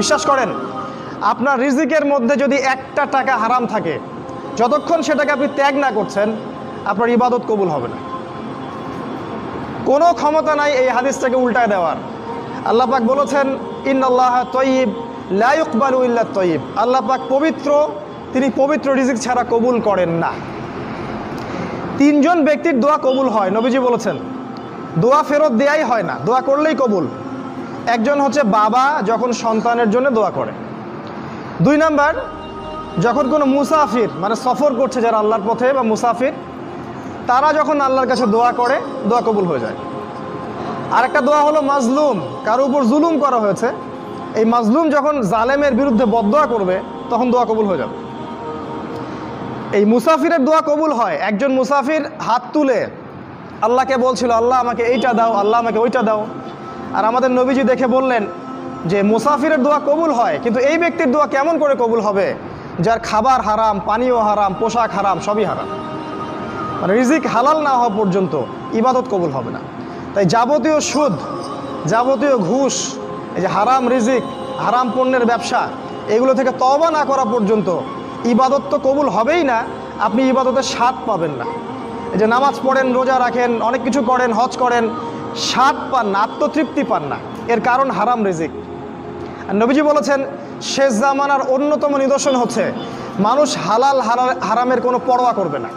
বিশ্বাস করেন, আপনার রিজিকের মধ্যে যদি একটা টাকা হারাম থাকে, যতক্ষণ সেটাকে আপনি ত্যাগ না করছেন, আপনার ইবাদত কবুল হবে না। কোনো ক্ষমতা নাই এই হাদিসটাকে উল্টায় দেওয়ার। আল্লাহ পাক বলেছেন ইন আল্লাহ তয়িব লাইকবাল উল্লাহ তয়িব। আল্লাহ পাক পবিত্র, তিনি পবিত্র রিজিক ছাড়া কবুল করেন না। তিনজন ব্যক্তির দোয়া কবুল হয়, নবীজি বলেছেন। দোয়া ফেরত দেয়াই হয় না, দোয়া করলেই কবুল। একজন হচ্ছে বাবা যখন সন্তানের জন্য দোয়া করে। দুই নাম্বার, যখন কোনো মুসাফির মানে সফর করছে যারা আল্লাহর পথে বা মুসাফির, তারা যখন আল্লাহর কাছে দোয়া করে, দোয়া কবুল হয়ে যায়। আরেকটা দোয়া হলো মাজলুম, কারও উপর জুলুম করা হয়েছে। এই মাজলুম যখন জালেমের বিরুদ্ধে বদোয়া করবে, তখন দোয়া কবুল হয়ে যাবে। এই মুসাফিরের দোয়া কবুল হয়, একজন মুসাফির হাত তুলে আল্লাহকে বলছিল, আল্লাহ আমাকে এইটা দাও, আল্লাহ আমাকে ওইটা দাও। আর আমাদের নবীজি দেখে বললেন যে মুসাফিরের দোয়া কবুল হয়, কিন্তু এই ব্যক্তির দোয়া কেমন করে কবুল হবে? যার খাবার হারাম, পানীয় হারাম, পোশাক হারাম, সবই হারাম। মানে রিজিক হালাল না হওয়া পর্যন্ত ইবাদত কবুল হবে না। তাই যাবতীয় সুদ, যাবতীয় ঘুষ, এই যে হারাম রিজিক, হারাম পণ্যের ব্যবসা, এগুলো থেকে তবা না করা পর্যন্ত ইবাদত তো কবুল হবেই না, আপনি ইবাদতের স্বাদ পাবেন না। এই যে নামাজ পড়েন, রোজা রাখেন, অনেক কিছু করেন, হজ করেন স্বাদ পান না, আত্মতৃপ্তি পান না। এর কারণ হারাম রেজিক। নবীজি বলেছেন, শেষ জামানার অন্যতম নিদর্শন হচ্ছে, মানুষ হালাল হারা- হারামের কোনো পরোয়া করবে না।